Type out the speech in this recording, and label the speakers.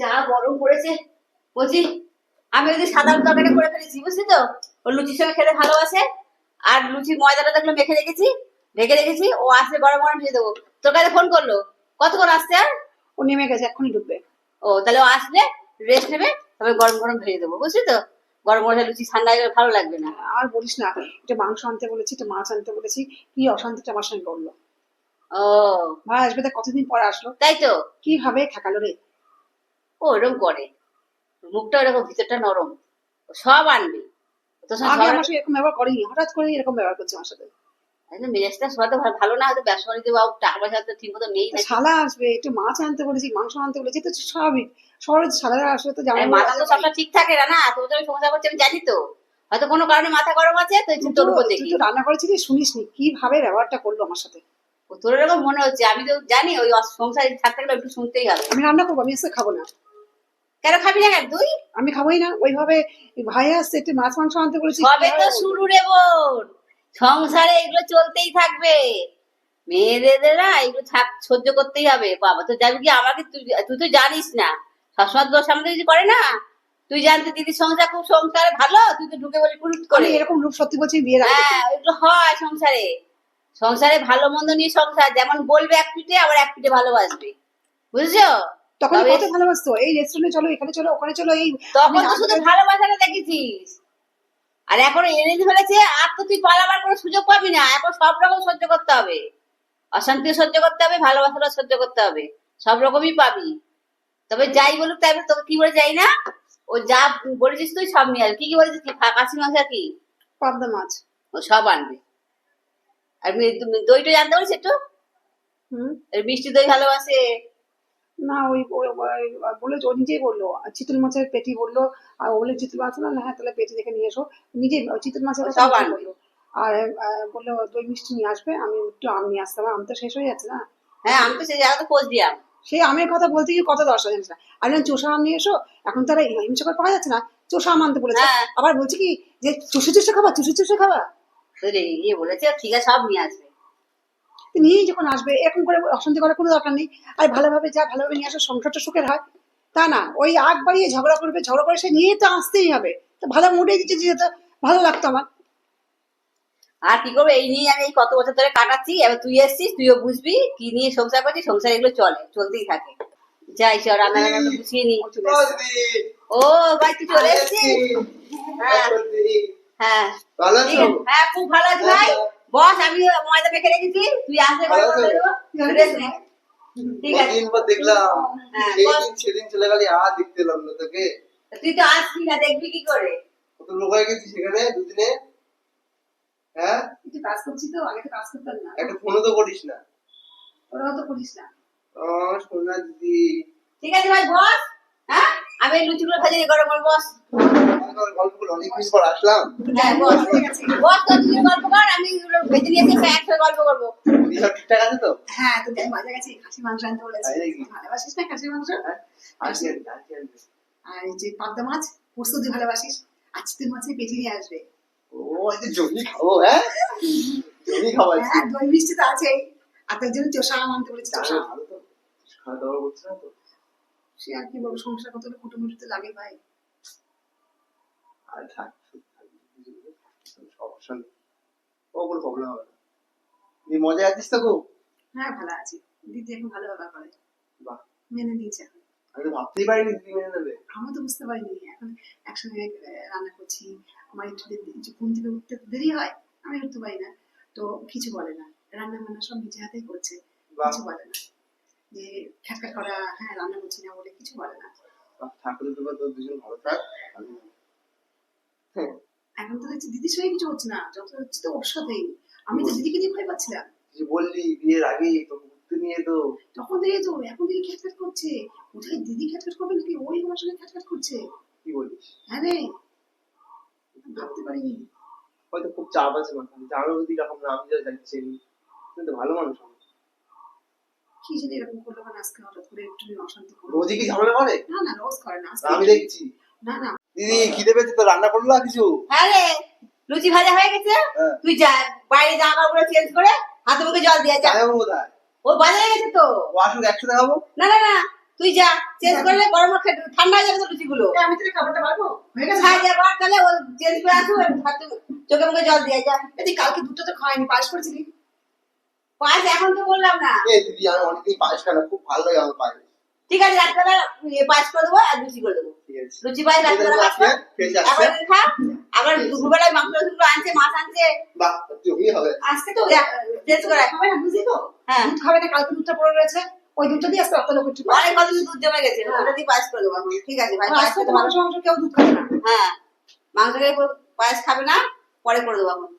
Speaker 1: যা গরম পড়েছে। বলছি আমি ওই যে সাদা আলুর তরকারি করে ফেলেছি বুঝলি তো? ও লুচির সঙ্গে খেতে ভালোবাসে। আর লুচি ময়দাটা দেখল মেখে রেখেছি। রেখে রেখেছি ও আসলে গরম গরম ভেজে দেবো। তোর কাছে ফোন করল। কতক্ষণ আসছে আর?
Speaker 2: ও নেমে গেছে এক্ষুনি ঢুকবে।
Speaker 1: ও তাহলে ও আসলে রেস্ট নেবে তবে গরম গরম ভেজে দেবো বুঝলি তো? গরম গরম লুচি ঠান্ডা হয়ে গেলে ভালো লাগবে না।
Speaker 2: আর বলিস না এটা মাংস আনতে বলেছি এটা মাছ আনতে বলেছি কি অশান্তিটা আমার সঙ্গে করল
Speaker 1: ও।
Speaker 2: ভাই আসবে তা কতদিন পরে আসলো?
Speaker 1: তাই তো?
Speaker 2: কীভাবে ঠেকালো রে?
Speaker 1: ও এরকম করে। মুখটা এরকম ভিতরটা নরম। সব আনবে। তোর সঙ্গে
Speaker 2: আগে
Speaker 1: ঝগড়া-
Speaker 2: আমার সঙ্গে এরকম ব্যবহার করেনি। হঠাৎ করে এরকম ব্যবহার করছে আমার সাথে।
Speaker 1: মেজাজটা সবাই ভালো ভালো না হয়তো ব্যবসা বাণিজ্য বা টাকা পয়সা তো ঠিক মতো নেই
Speaker 2: শালা আসবে একটু মাছ আনতে বলেছি মাংস আনতে বলেছি তো স্বাভাবিক। শহরে শালারা আসবে তো
Speaker 1: আরে মাথা তো সবটা ঠিক থাকে না না? তোর আমি সংসার করছি আমি জানি তো। হয়তো কোনো কারণে মাথা গরম আছে তো তোর উপর দেখি
Speaker 2: তো রান্না করেছিলি শুনিসনি কীভাবে ব্যবহারটা করল আমার সাথে?
Speaker 1: ও তোর এরকম মনে হচ্ছে আমি তো জানি ওই সংসারে থাকতে গেলে একটু শুনতেই হবে।
Speaker 2: আমি রান্না করব আমি এসে খাব না।
Speaker 1: কেন খাবি না তুই
Speaker 2: আমি খাবোই না ওইভাবে আসছে একটু মাছ মাংস আনতে বলেছি।
Speaker 1: সবে তো শুরু রে বোন। সংসারে এগুলো চলতেই থাকবে। মেয়েদের না এগুলো থাক সহ্য করতেই হবে। বাবা তো যাবি কি? আমাকে তুই তো জানিস না। সবসময় সামনে কিছু করে না তুই জানতে দিদির সংসার খুব সংসারে ভালো তুই তো ঢুকে বলি কুরুট করে।
Speaker 2: এরকম রূপ সত্যি বলছি বিয়ের
Speaker 1: হ্যাঁ এগুলো হয় সংসারে। সংসারে ভালো মন্দ নিয়ে সংসার যেমন বলবে এক পিঠে আবার এক পিঠে ভালোবাসবে। বুঝছ?
Speaker 2: তখন কত ভালোবাসতো? এই রেস্টুরেন্টে চলো এখানে চলো ওখানে চলো এই
Speaker 1: তখন তো শুধু ভালোবাসাটা দেখেছিস আর এখন এনে ফেলেছে আর তো তুই পালাবার কোনো সুযোগ পাবি না। এখন সব রকম সহ্য করতে হবে। অশান্তি সহ্য করতে হবে ভালোবাসাটা সহ্য করতে হবে। সব রকমই পাবি। তবে যাই বলুক তাই তোকে কি বলে যাই না? ও যা বলেছিস তুই সব নিয়ে আসবি কি কি বলেছিস কি কাশি মাংস আর কি?
Speaker 2: পাবদা মাছ।
Speaker 1: ও সব আনবে। আর দইটা জানতে পারিস একটু?
Speaker 2: হুম।
Speaker 1: মিষ্টি দই ভালোবাসে।
Speaker 2: না ওই ওই- ওই- বলে ও নিজেই বলল চিতল মাছের পেটি বলল আর বলে চিতল মাছ না হ্যাঁ তাহলে পেটি দেখে নিয়ে এসো। নিজে চিতল মাছের। বলল। আর বলল দই মিষ্টি নিয়ে আসবে আমি একটু আম নিয়ে আসতাম। আম তো শেষ হয়ে যাচ্ছে না?
Speaker 1: হ্যাঁ আমি তো সেই জায়গাতে খোঁজ দিলাম
Speaker 2: সেই আমের কথা বলতে গিয়ে কত দশ জানিস না আর যখন চোষা আম নিয়ে এসো এখন তারা হিমসা করে পাওয়া যাচ্ছে না চোষা আম আনতে বলেছে।
Speaker 1: হ্যাঁ।
Speaker 2: আবার বলছে কি যে চুষে চুষে খাবা চুষে চুষে খাবা?
Speaker 1: ইয়ে বলেছে ঠিক আছে সব নিয়ে আসবে।
Speaker 2: নিয়েই যখন আসবে এরকম করে অশান্তি করার কোনো দরকার নেই। আর ভালোভাবে যা ভালোভাবে নিয়ে আসো সংসারটা সুখের হয়। তা না ওই আগ বাড়িয়ে ঝগড়া করবে ঝগড়া করে সে নিয়ে তো আসতেই হবে। তো ভালো মুডে দিচ্ছে যেহেতু ভালো লাগতো আমার।
Speaker 1: আর কি করব এই নিয়ে আমি এই কত বছর ধরে কাটাচ্ছি এবার তুই এসছিস তুইও বুঝবি কি নিয়ে সংসার করছিস সংসার এগুলো চলে চলতেই থাকে। যাই চল রান্না বান্না তো গুছিয়ে নি। ও ভাই তুই চলে এসছিস? হ্যাঁ। হ্যাঁ। হ্যাঁ খুব ভালো আছি ভাই। বস আমি ময়দা মেখে রেখেছি। তুই আসলে নে। ঠিক আছে।
Speaker 3: দেখলাম।
Speaker 1: হ্যাঁ,
Speaker 3: সেই
Speaker 1: বল।
Speaker 3: দিন সেদিন চলে গেলি আর দেখতে এলাম না তোকে।
Speaker 1: তুই তো আসবি না দেখবি কি করে?
Speaker 3: কত লোক হয়ে গেছি সেখানে দুদিনে? হ্যাঁ?
Speaker 2: একটু কাজ করছি তো আগে তো কাজ করতাম না।
Speaker 3: একটা ফোনও তো করিস না।
Speaker 2: ওরাও তো করিস না।
Speaker 3: ও সোনা দিদি।
Speaker 1: ঠিক আছে ভাই বস। হ্যাঁ? আমি লুচিগুলো ভেজে নিই গরম গরম বস।
Speaker 3: পর আসলাম।
Speaker 1: হ্যাঁ বস বস তো তুই গল্প কর আমি এগুলো ভেজে নিয়ে এসে একসাথে গল্প করব।
Speaker 3: ঠিকঠাক আছে তো?
Speaker 2: হ্যাঁ তো দেখ বাজার কাছে খাসি মাংস আনতে বলেছি। ভালোবাসিস না খাসি মাংস?
Speaker 3: আজকে আজকে
Speaker 2: আর যে পাবদা মাছ পোস্ত তুই ভালোবাসিস? আজ তুই মাছের পেটি নিয়ে আসবে।
Speaker 3: ও যে জমি খাব হ্যাঁ? জমি খাব
Speaker 2: হ্যাঁ দই মিষ্টি তো আছেই। আর তার জন্য চোষা আনতে বলেছি চোষা
Speaker 3: ভালো খাওয়া দাওয়া করছে না তো?
Speaker 2: সে আর কি বলব সংসার কত কুটুমুটি তো লাগে ভাই।
Speaker 3: আর থাক কোনো প্রবলেম হবে না। তুই মজা আছিস তো খুব?
Speaker 2: হ্যাঁ ভালো আছি। দিদি এখন ভালো ব্যবহার করে।
Speaker 3: বাহ।
Speaker 2: মেনে নিয়েছে
Speaker 3: আমি তো ভাবতেই পারিনি দিদি মেনে নেবে।
Speaker 2: আমি তো বুঝতে পারিনি। এখন একসঙ্গে রান্না করছি। আমার একটু ঘুম থেকে উঠতে দেরি হয় আমি উঠতে পারি না। তো কিছু বলে না। রান্না বান্না সব নিজে হাতেই করছে। কিছু বলে না। করা হ্যাঁ রান্না করছি না বলে কিছু বলে না।
Speaker 3: ঠাকুরের কৃপা তোর দুজন ভালো থাক হ্যাঁ,
Speaker 2: এখন তো দেখছি দিদির সঙ্গে কিছু হচ্ছে না যত হচ্ছে তো ওর সাথেই। আমি তো দিদিকে দিয়ে ভয় পাচ্ছিলাম।
Speaker 3: তুই বললি বিয়ের আগে তো ঘুরতে নিয়ে তো
Speaker 2: তখন থেকে তো এখন থেকে খ্যাটখ্যাট করছে। কোথায় দিদি খ্যাটখ্যাট করবে নাকি ওই আমার সঙ্গে খ্যাটখ্যাট করছে?
Speaker 3: কি বলিস?
Speaker 2: হ্যাঁ রে ভাবতে পারিনি।
Speaker 3: হয়তো খুব চাপ আছে মাথায়। জানো যদি রকম না আমি যা যাচ্ছি। কিন্তু ভালো মানুষ আমি।
Speaker 2: কি জানি এরকম করল কারণ আজকে হঠাৎ করে একটু অশান্তি করল
Speaker 3: রোজই কি ঝামেলা করে?
Speaker 2: না না রোজ করে না
Speaker 3: আমি দেখছি।
Speaker 2: না না।
Speaker 3: দিদি খিদে পেয়েছে তো রান্না করল কিছু?
Speaker 1: হ্যাঁ রে লুচি ভাজা হয়ে গেছে।
Speaker 3: হ্যাঁ।
Speaker 1: তুই যা বাইরে জামা কাপড় চেঞ্জ করে হাতে মুখে জল দিয়ে যা। ও বাজারে গেছে তো।
Speaker 3: ও আসুক একসাথে খাব
Speaker 1: না না না তুই যা চেঞ্জ করলে গরম খেতে ঠান্ডা হয়ে যাবে তো লুচিগুলো।
Speaker 2: এ, আমি তোকে খাবারটা পারব হয়ে
Speaker 1: খাই তাহলে ও চেঞ্জ করে আসো হাতে চোখে মুখে জল দিয়ে যা।
Speaker 2: কালকে দুধটা তো খাইনি পায়েস করেছিলি?
Speaker 1: পাঁচ এখন তো বললাম না।
Speaker 3: এ দিদি আমি অনেকদিন পায়েস খাই না খুব ভালো লাগে আমার পায়েস।
Speaker 1: ঠিক আছে রাত্রেবেলা পাঁচ করে দেবো আর লুচি করে দেবো। লুচি রাত্রেবেলা পাঁচ
Speaker 3: আসবে
Speaker 1: আবার খা। আবার দুপুরবেলায় মাংস আনছে মাছ আনছে।
Speaker 3: বাহ জমি হবে।
Speaker 2: আজকে তো
Speaker 1: চেঞ্জ করে
Speaker 2: খাবে না বুঝলি তো?
Speaker 1: হ্যাঁ।
Speaker 2: দুধ খাবে না কালকে দুধটা পড়ে রয়েছে। ওই দুধটা দিয়ে একটু
Speaker 1: অনেক দুধ জমে গেছে ওটা দিয়ে পায়েস করে দেবো ঠিক আছে ভাই পায়েস
Speaker 2: আজকে তো মাংস মাংস কেউ দুধ খাবে না।
Speaker 1: হ্যাঁ। মাংস খেয়ে পায়েস খাবে না পরে করে দেবো এখন